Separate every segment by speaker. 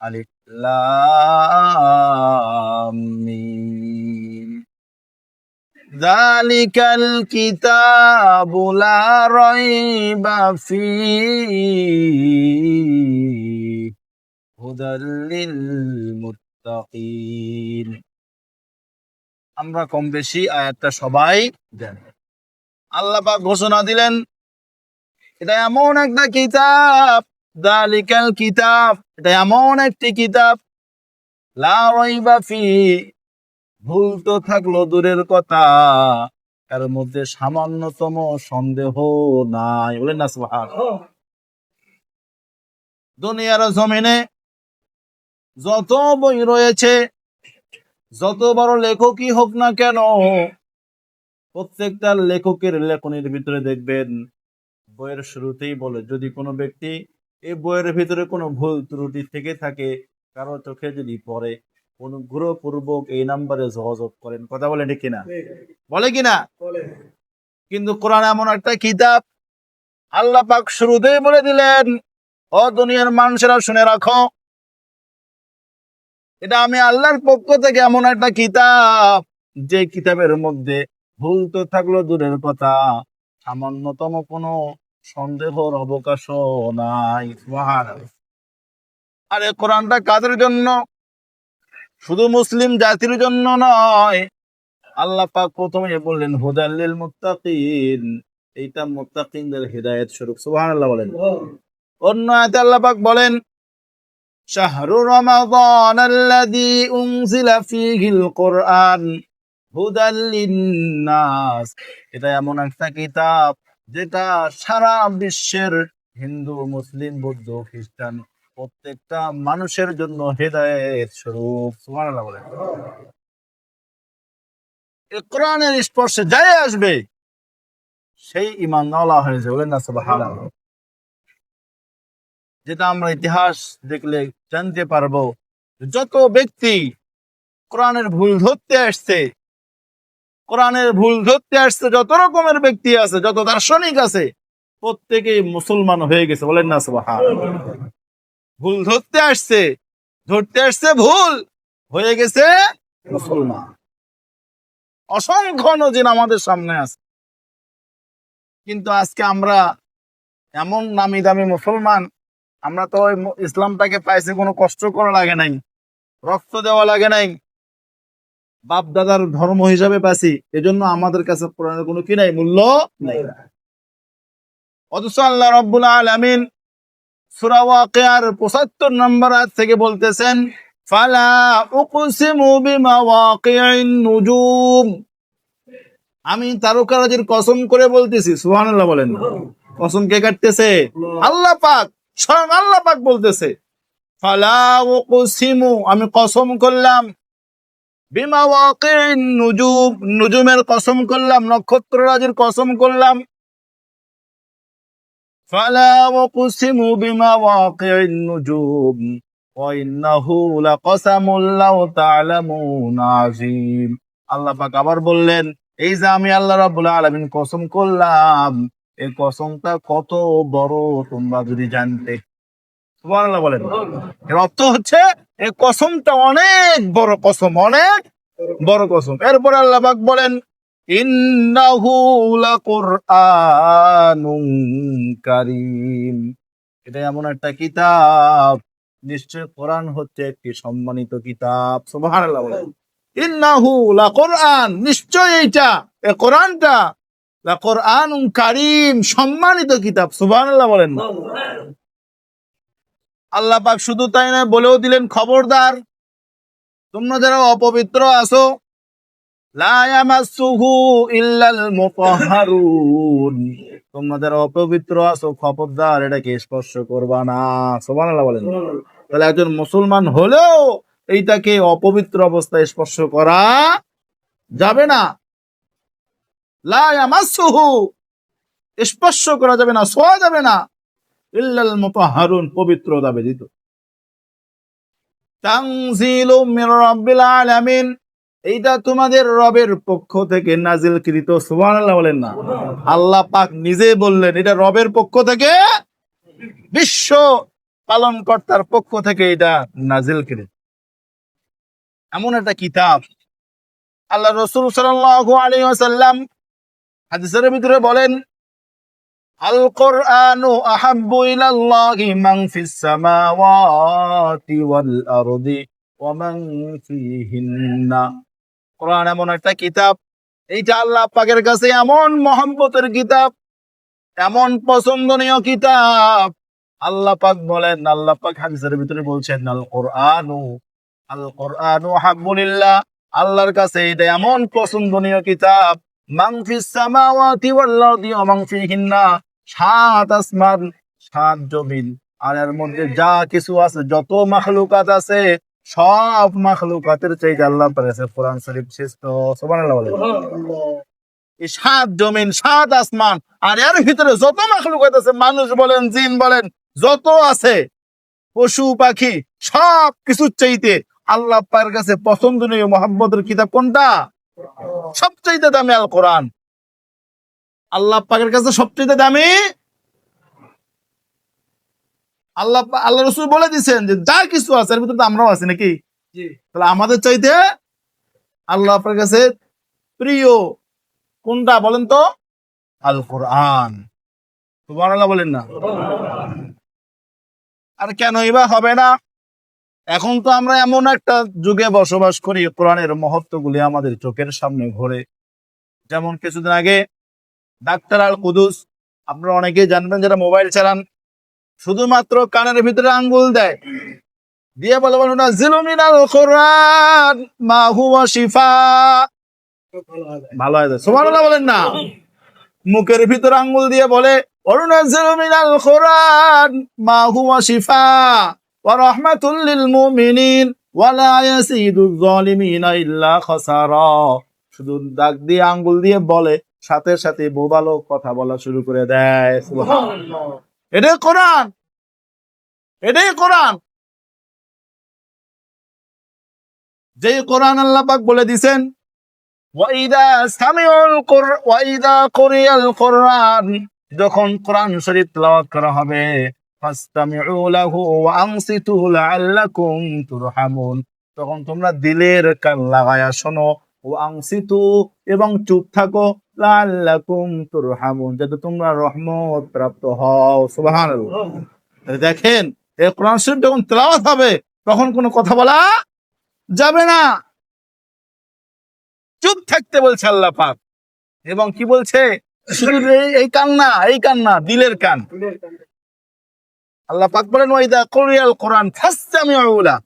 Speaker 1: আলিফ লাম মিম যালিকাল কিতাবু লা আমরা কম বেশি আয়াতটা সবাই দেন আল্লাহ পাক ঘোষণা দিলেন, এটা এমন একটা কিতাব দালিকাল কিতাব, এটা এমন একটি কিতাব। লা রাইবা ভুল তো থাকল দূরের কথা। এর মধ্যে সামান্যতম সন্দেহ নাই। বলেন না দুনিয়ার জমিনে যত বই রয়েছে, যত বড় লেখকই হোক না কেন, প্রত্যেকটা লেখকের লেখনের ভিতরে দেখবেন, বইয়ের শুরুতেই বলে, যদি কোনো ব্যক্তি এই বইয়ের ভিতরে কোনো ভুল ত্রুটি থেকে থাকে কারও চোখে যদি পড়ে অনুগ্রহপূর্বক এই নাম্বারে যোগাযোগ করেন। কথা বলে ঠিক কিনা? বলে কিনা? কিন্তু কোরআন এমন একটা কিতাব আল্লাহ পাক শুরুতেই বলে দিলেন ও দুনিয়ার মানুষেরা শুনে রাখো। এটা আমি আল্লাহর পক্ষ থেকে এমন একটা কিতাব যে কিতাবের মধ্যে ভুল তো থাকল দূরের কথা সামান্যতম কোনো সন্দেহর অবকাশ নাই। আর কোরআনটা কাদের জন্য? শুধু মুসলিম জাতির জন্য নয়। আল্লাহ পাক প্রথমে বললেন হুদাল্লিল মুত্তাকিন। এইটা মুত্তাকিনদের হেদায়েত স্বরূপ, সুবহানাল্লাহ বলেন। অন্য আয়াতে আল্লাহ পাক বলেন, শাহরু রমাদান আল্লাযী উনজিলা ফীহিল কোরআন হুদাল লিন্নাস। এটা এমন একটা কিতাব যেটা সারা বিশ্বের হিন্দু, মুসলিম, বৌদ্ধ, খ্রিস্টান প্রত্যেকটা মানুষের জন্য হেদায়েত স্বরূপ। কোরআনের স্পর্শে যাই আসবে, সেই ইমান নওলা হয়েছে বলেন না, সুবহানাল্লাহ। যেটা আমরা ইতিহাস দেখলে জানতে পারব যত ব্যক্তি কোরআনের ভুল ধরতে আসছে কোরআনের ভুল ধরতে আসছে, যত রকমের ব্যক্তি আছে, যত দার্শনিক আছে, প্রত্যেকেই মুসলমান হয়ে গেছে, বলেন না ভুল ধরতে আসছে ধরতে আসছে ভুল, হয়ে গেছে মুসলমান। অসংখ্য নজির আমাদের সামনে আছে। কিন্তু আজকে আমরা এমন নামি দামি মুসলমান, আমরা তো ওই ইসলামটাকে পাইছি কোনো কষ্ট করা লাগে নাই, রক্ত দেওয়া লাগে নাই বাপ দাদার ধর্ম হিসাবে পাইছি এজন্য আমাদের কাছে কোরআনের কোনো কি নাই, মূল্য নাই। অথচ আল্লাহ রব্বুল আলামিন সূরা ওয়াকিয়ার 75 নম্বর আয়াত থেকে বলতেছেন, ফালা উকসিমু বিমাওয়াকিইন নুজুম। আমি তারকারাজির কসম করে বলতেছি, সুবহানাল্লাহ বলেন। কসম কে কাটতেছে? আল্লাহ পাক, স্বয়ং আল্লাহ পাক বলতেছে, ফালা উকসিমু, আমি কসম করলাম বিমা নুজুম, নুজুমের কসম করলাম, নক্ষত্ররাজির কসম করলাম। আবার বললেন, এই যে আমি আল্লাহ রাব্বুল আলামিন কসম করলাম এই কসমটা কত বড় তোমরা যদি জানতে। বলেন। এর অর্থ হচ্ছে এই কসমটা অনেক বড় কসম, অনেক বড় কসম। এরপর আল্লাহবাক বলেন, ইন্নাহু লাকুরআনুন কারীম। এটা এমন একটা কিতাব, নিশ্চয় কোরআন হচ্ছে একটি সম্মানিত কিতাব। সুবহানাল্লাহ বলেন, ইন্নাহু লাকুরআন। নিশ্চয় এইটা এই কোরআনটা, লাকুরআনুন কারীম। সম্মানিত কিতাব, সুবহানাল্লাহ বলেন আল্লাহ পাক শুধু তাই নয় বলেও দিলেন খবরদার তোমরা যারা অপবিত্র আছো মুতাহহারুন তোমরা যারা অপবিত্র আছো খবরদার এটাকে স্পর্শ করবা না। সুবহানাল্লাহ বলেন। তাহলে একজন মুসলমান হলেও এইটাকে অপবিত্র অবস্থায় স্পর্শ করা যাবে না। স্পর্শ করা যাবে না ছোঁয়া যাবে না। ইল্লাল তানজিলু মির রাব্বিল আলামিন এইটা তোমাদের রবের পক্ষ থেকে নাজিলকৃত সুবহানাল্লাহ বলেন না। আল্লাহ পাক নিজে বললেন এটা রবের পক্ষ থেকে বিশ্ব পালন কর্তার পক্ষ থেকে এটা নাজিল করে এমন একটা কিতাব। আল্লাহ রসুল সাল্লাল্লাহু আলাইহি ওয়াসাল্লাম হাদিসের ভিতরে বলেন আল কোরআনু আহাব্বু ইলাল্লাহি মান ফিস সামাওয়াতি ওয়াল আরদি ওয়া মান ফিহিন্না। কোরআন এমন একটা কিতাব, এইটা আল্লাহ পাকের কাছে এমন মহব্বতের কিতাব, এমন পছন্দনীয় কিতাব। আল্লাহ পাক বলেন, আল্লাহ পাক হাদিসের ভিতরে বলছেন আল কোরআনু আল কোরআনু হাব্বুলিল্লাহ আল্লাহর কাছে এটা এমন পছন্দনীয় কিতাব মাংফিস সামাওয়াতি ওয়াল আরদি ওয়া মান ফিহিন্না। সাত আসমান, সাত জমিন। আর এর মধ্যে যা কিছু আছে, যত মাখলুকাত আছে, সব মাখলুকাতের চাইতে আল্লাহ পারেছে কোরআন শরীফ শ্রেষ্ঠ। সুবহানাল্লাহ সাত জমিন, সাত আসমান, আর এর ভিতরে যত মাখলুকাত আছে, মানুষ বলেন, জিন বলেন, যত আছে, পশু, পাখি, সব কিছুর চাইতে আল্লাহ পায়ের কাছে পছন্দনীয় মোহাম্মদের কিতাব কোনটা? সবচাইতে দামি আল কোরআন আল্লাহ পাকের কাছে সবচেয়ে দামি? আল্লাহ আল্লাহ রসুল বলে দিচ্ছেন যে যা কিছু আছে এর ভিতরে তো আমরাও আছি নাকি? তাহলে আমাদের চাইতে আল্লাহ আপনার কাছে প্রিয় কোনটা বলেন তো? আল কোরআন সুবহানাল্লাহ বলেন না। আর কেন এবার হবে না? এখন তো আমরা এমন একটা যুগে বসবাস করি কোরআনের মহত্বগুলি আমাদের চোখের সামনে ঘোরে। যেমন কিছুদিন আগে ডাক্তার আল কুদুস, আপনারা অনেকেই জানবেন যারা মোবাইল চালান, শুধুমাত্র কানের ভিতরে আঙ্গুল দেয়। দিয়ে বলে বলো না জিলুমিনাল কোরআন, মা হুয়া শিফা। ভালো হয় সুবহানাল্লাহ বলেন না। মুখের ভিতরে আঙ্গুল দিয়ে বলে অরুণাজিলু মিনাল কোরআন, মা হুয়া শিফা। ওয়া রাহমাতুল লিল মুমিনিন, ওয়া লা ইয়াসিদুজ জালিমিনা ইল্লা খাসারা। শুধু দাগ দিয়ে আঙ্গুল দিয়ে বলে সাথে সাথে বোবালো কথা বলা শুরু করে দেয়। এটাই কোরআন। এটাই কোরআন। যে কোরআন আল্লাহ পাক বলে দিছেন যখন কোরআন শরীফ তেলাওয়াত করা হবে তখন তোমরা দিলের কান লাগায়া শোনো। ও আংসিতু এবং চুপ থাকো। লাআল্লাকুম তুরহামুন। যাতে তোমরা রহমত প্রাপ্ত হও। সুবহানাল্লাহ। দেখেন এই কোরআন শরীফ যখন তেলাওয়াত হবে তখন কোনো কথা বলা যাবে না। চুপ থাকতে বলছে আল্লাহ পাক। এবং কি বলছে? এই- এই কান না এই কান। না দিলের কান। আল্লাহ পাক বলেন ওয়াইদা কোরিয়াল কোরআন ফাসতামিউলা।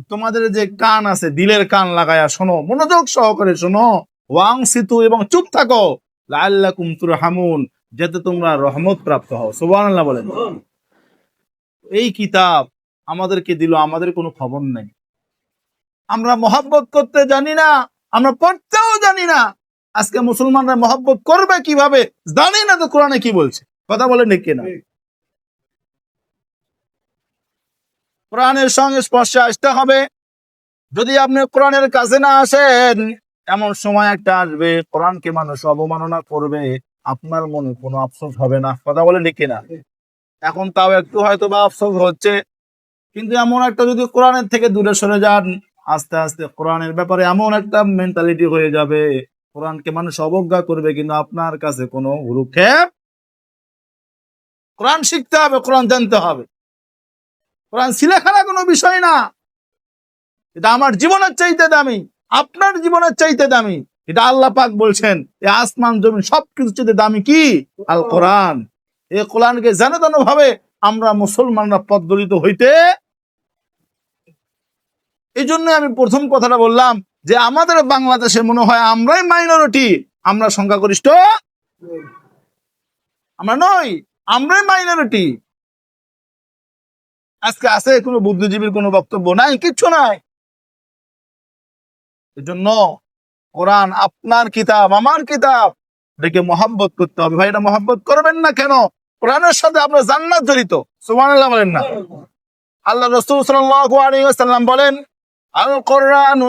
Speaker 1: তোমাদের যে কান আছে, দিলের কান লাগায়া শোনো, মনোযোগ সহকারে শোনো। ওয়াং সিতু এবং চুপ থাকো। লাআল্লাকুম তুরহামুন, যাতে তোমরা রহমত প্রাপ্ত হও। সুবহানাল্লাহ বলেন। এই কিতাব আমাদেরকে দিল, আমাদের কোনো খবর নেই। আমরা মহাব্বত করতে জানি না, আমরা পড়তেও জানি না। আজকে মুসলমানরা মহাব্বত করবে কীভাবে, জানি না তো কোরআনে কি বলছে। কথা বলেন ঠিক কিনা? কোরআনের সঙ্গে স্পর্শে আসতে হবে। যদি আপনি কোরআনের কাছে না আসেন, এমন সময় একটা আসবে, কোরআনকে মানুষ অবমাননা করবে। আপনার মনে কোনো আফসোস হবে না। কথা বলে ঠিক না এখন তাও একটু হয়তো বা আফসোস হচ্ছে। কিন্তু এমন একটা যদি কোরআনের থেকে দূরে সরে যান, আস্তে আস্তে কোরআনের ব্যাপারে এমন একটা মেন্টালিটি হয়ে যাবে। কোরআনকে মানুষ অবজ্ঞা করবে, কিন্তু আপনার কাছে কোনো ভুরুক্ষেপ। কোরআন শিখতে হবে, কোরআন জানতে হবে। কোরআন সিলেখানা কোনো বিষয় না। এটা আমার জীবনের চাইতে দামি, আপনার জীবনের চাইতে দামি। এটা আল্লাহ পাক বলছেন এই আসমান, জমিন সবকিছু চাইতে দামি কি? আল কোরআন। এই কোরআনকে জানো ভাবে আমরা মুসলমানরা পদ্মলিত হইতে এই জন্য আমি প্রথম কথাটা বললাম যে আমাদের বাংলাদেশে মনে হয় আমরাই মাইনরিটি আমরা সংখ্যাগরিষ্ঠ। আমরা নই, আমরাই মাইনরিটি আজকে আছে, কোনো বুদ্ধিজীবীর কোনো বক্তব্য নাই, কিচ্ছু নাই। এজন্য কোরআন আপনার কিতাব, আমার কিতাব। এটাকে মহাব্বত করতে হবে। ভাই, এটা মহাব্বত করবেন না কেন? কোরআনের সাথে আপনার জান্নাত জড়িত। সুবহানাল্লাহ বলেন না। আল্লাহ রসুল ওয়াসাল্লাম বলেন আল কোরআনু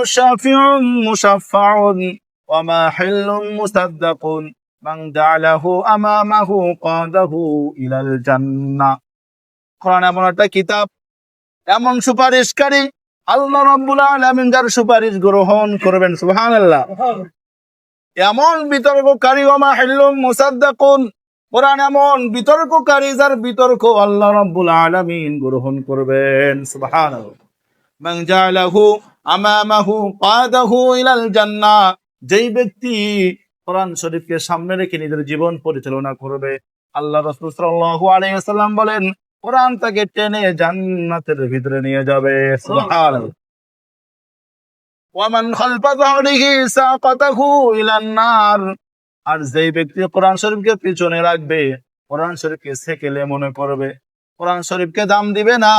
Speaker 1: ওয়া মাহিল্লুন মুসাদ্দাকুন। মান জালাহু আমামাহু কাদাহু ইলাল জান্নাহ। কোরআন এমন একটা কিতাব, এমন সুপারিশকারী, আল্লাহ রাব্বুল আলামিন যার সুপারিশ গ্রহণ করবেন, সুবহানাল্লাহ। এমন বিতর্ককারী ওমা হিল্লুম মুসাদ্দাকুন, কোরআন এমন বিতর্ককারী যার বিতর্ক আল্লাহ রাব্বুল আলামিন গ্রহণ করবেন, সুবহানাল্লাহ। মান জালাহু আমামাহু কাদাহু ইলাল জান্নাহ যেই ব্যক্তি কোরআন শরীফকে সামনে রেখে নিজের জীবন পরিচালনা করবে, আল্লাহ রাসূল সাল্লাল্লাহু আলাইহি ওয়াসাল্লাম বলেন কোরআন তাকে টেনে জান্নাতের ভিতরে নিয়ে যাবে ওয়ামান খালফা যাহরিহি সাকাতাহু ইলান নার। আর যেই ব্যক্তি কোরআন শরীফকে পিছনে রাখবে, কোরআন শরীফকে সেকেলে মনে করবে। কোরআন শরীফকে দাম দিবে না।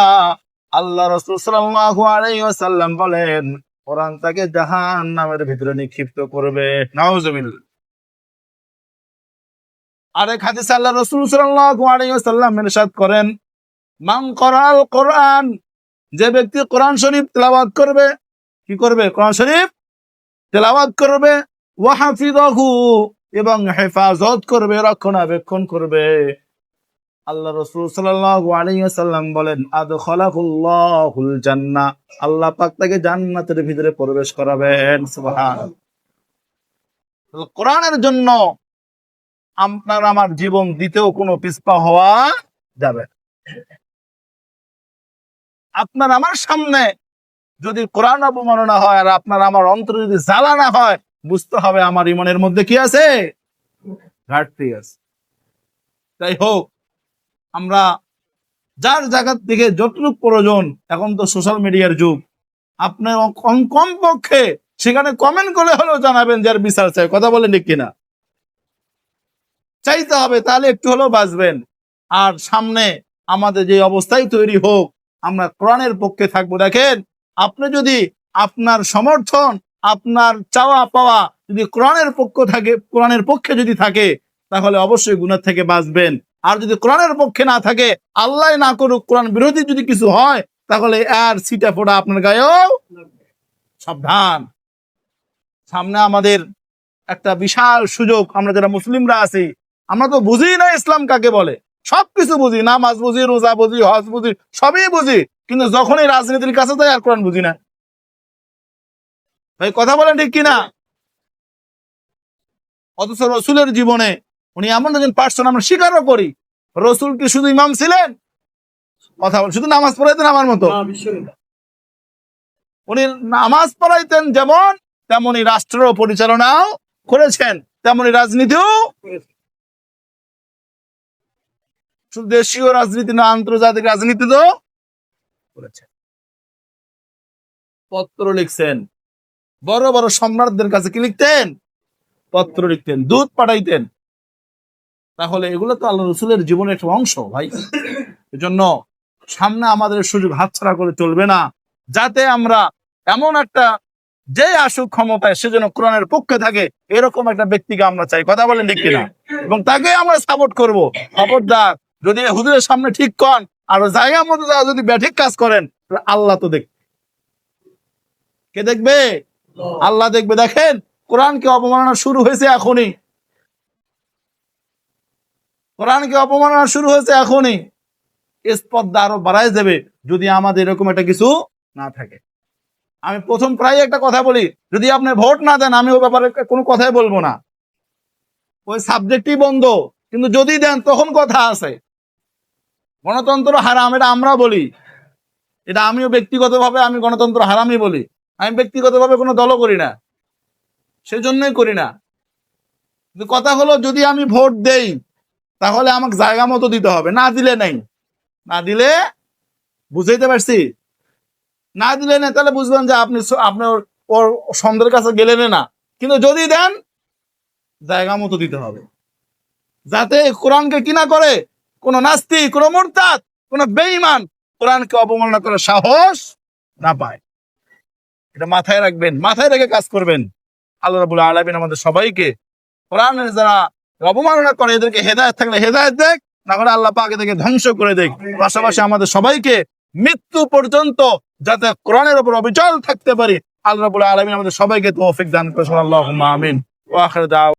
Speaker 1: আল্লাহ রাসূল সাল্লাল্লাহু আলাইহি ওয়াসাল্লাম বলেন, কোরআন তাকে জাহান্নামের ভিতরে নিক্ষিপ্ত করবে। নাউজুবিল্লাহ। আরেক হাদিসে আল্লাহ রাসূল সাল্লাল্লাহু আলাইহি ওয়াসাল্লাম ইরশাদ করেন করাল কোরআন। যে ব্যক্তি কোরআন শরীফ তেলাওয়াত করবে, কি করবে? কোরআন শরীফ তেলাওয়াত করবে। ওয়া এবং হেফাজত করবে, রক্ষণাবেক্ষণ করবে। আল্লাহ রসুল ওয়াসাল্লাম বলেন জান্নাহ। আল্লাহ পাক তাকে জান্নাতের ভিতরে প্রবেশ করাবেন। কোরআনের জন্য আপনার আমার জীবন দিতেও কোনো পিছপা হওয়া যাবে। আপনার আমার সামনে যদি কোরআন অবমাননা হয় আর আপনার আমার অন্তরে যদি জ্বালা না হয়, বুঝতে হবে আমার ইমনের মধ্যে কি আছে? ঘাটতি আছে। তাই হোক, আমরা যার জায়গার থেকে যতটুকু প্রয়োজন, এখন তো সোশ্যাল মিডিয়ার যুগ। আপনার কম কম পক্ষে সেখানে কমেন্ট করে হলেও জানাবেন যার বিচার চাই। কথা বলেন কিনা? চাইতে হবে, তাহলে একটু হলেও বাঁচবেন। আর সামনে আমাদের যে অবস্থায় তৈরি হোক আমরা কোরআনের পক্ষে থাকব। দেখেন, আপনি যদি আপনার সমর্থন, আপনার চাওয়া পাওয়া যদি কোরআনের পক্ষ থাকে, কোরআনের পক্ষে যদি থাকে, তাহলে অবশ্যই গুণার থেকে বাঁচবেন। আর যদি কোরআনের পক্ষে না থাকে, আল্লাহ না করুক, কোরআন বিরোধী যদি কিছু হয়, তাহলে আর সিটা ফোটা আপনার গায়েও সাবধান। সামনে আমাদের একটা বিশাল সুযোগ, আমরা যারা মুসলিমরা আছি, আমরা তো বুঝি না ইসলাম কাকে বলে। সবকিছু বুঝি নামাজ বুঝি রোজা বুঝি হজ বুঝি সবই বুঝি। কিন্তু যখনই রাজনীতির কাছে যাই আর কোরআন বুঝি না। ভাই কথা বলেন ঠিক কিনা? অথচ রসুলের জীবনে উনি এমন একজন পার্সন আমরা স্বীকারও করি। রসুল কি শুধু ইমাম ছিলেন? কথা বল শুধু নামাজ পড়াইতেন আমার মতো? উনি নামাজ পড়াইতেন যেমন তেমনি রাষ্ট্র পরিচালনাও করেছেন তেমনি রাজনীতিও দেশীয় রাজনীতি না আন্তর্জাতিক রাজনীতি তো? করেছেন পত্র লিখছেন। বড় বড় সম্রাটদের কাছে কি লিখতেন? পত্র লিখতেন দুধ পাঠাইতেন। তাহলে এগুলো তো আল্লাহ রসুলের জীবনের একটা অংশ ভাই। এজন্য সামনে আমাদের সুযোগ হাতছাড়া করে চলবে না। যাতে আমরা এমন একটা যে আসুক ক্ষমতায় সেজন্য কোরআনের পক্ষে থাকে, এরকম একটা ব্যক্তিকে আমরা চাই। কথা বলেন ঠিক কিনা? এবং তাকে আমরা সাপোর্ট করব। খবরদার যদি হুজুরের সামনে ঠিক কন, আর জায়গা মতো যদি ব্যাঠিক কাজ করেন আল্লাহ তো দেখ কে দেখবে? আল্লাহ দেখবে। দেখেন, কোরআনকে অপমাননা শুরু হয়েছে এখনই। কোরআনকে অপমাননা শুরু হয়েছে এখনই। স্পর্ধা আরও বাড়ায় যাবে যদি আমাদের এরকম একটা কিছু না থাকে। আমি প্রথম প্রায় একটা কথা বলি, যদি আপনি ভোট না দেন, আমি ও ব্যাপারে কোনো কথাই বলব না। ওই সাবজেক্টই বন্ধ, কিন্তু যদি দেন, তখন কথা আছে। গণতন্ত্র হারাম, এটা আমরা বলি। এটা আমিও ব্যক্তিগতভাবে, আমি গণতন্ত্র হারামই বলি। আমি ব্যক্তিগতভাবে কোনো দলও করি না। সেজন্যই করি না। কিন্তু কথা হলো, যদি আমি ভোট দেই, তাহলে আমাকে জায়গা মতো দিতে হবে। না দিলে নেই। না দিলে বুঝাইতে পারছি? না দিলে না তাহলে বুঝবেন যে আপনি আপনার ওর সন্ধ্যের কাছে গেলেন না। কিন্তু যদি দেন, জায়গা মতো দিতে হবে। যাতে কোরআনকে কিনা করে কোন নাস্তিক, কোন মোরতাদ, কোন বেঈমান কোরআনকে অবমাননা করার সাহস না পায়। এটা মাথায় রাখবেন, মাথায় রেখে কাজ করবেন। আল্লাহ রাবুল আলমিন আমাদের সবাইকে কোরআনের যারা অবমাননা করে, এদেরকে হেদায়ত থাকলে হেদায়ত দেখ, না করে আল্লাহ পাক এদেরকে ধ্বংস করে দেখ। পাশাপাশি আমাদের সবাইকে মৃত্যু পর্যন্ত যাতে কোরআনের উপর অবিচল থাকতে পারি, আল্লাহ রাবুল আলমিন আমাদের সবাইকে তৌফিক দান করে আল্লাহ আমিন। ওয়াখির দাওয়া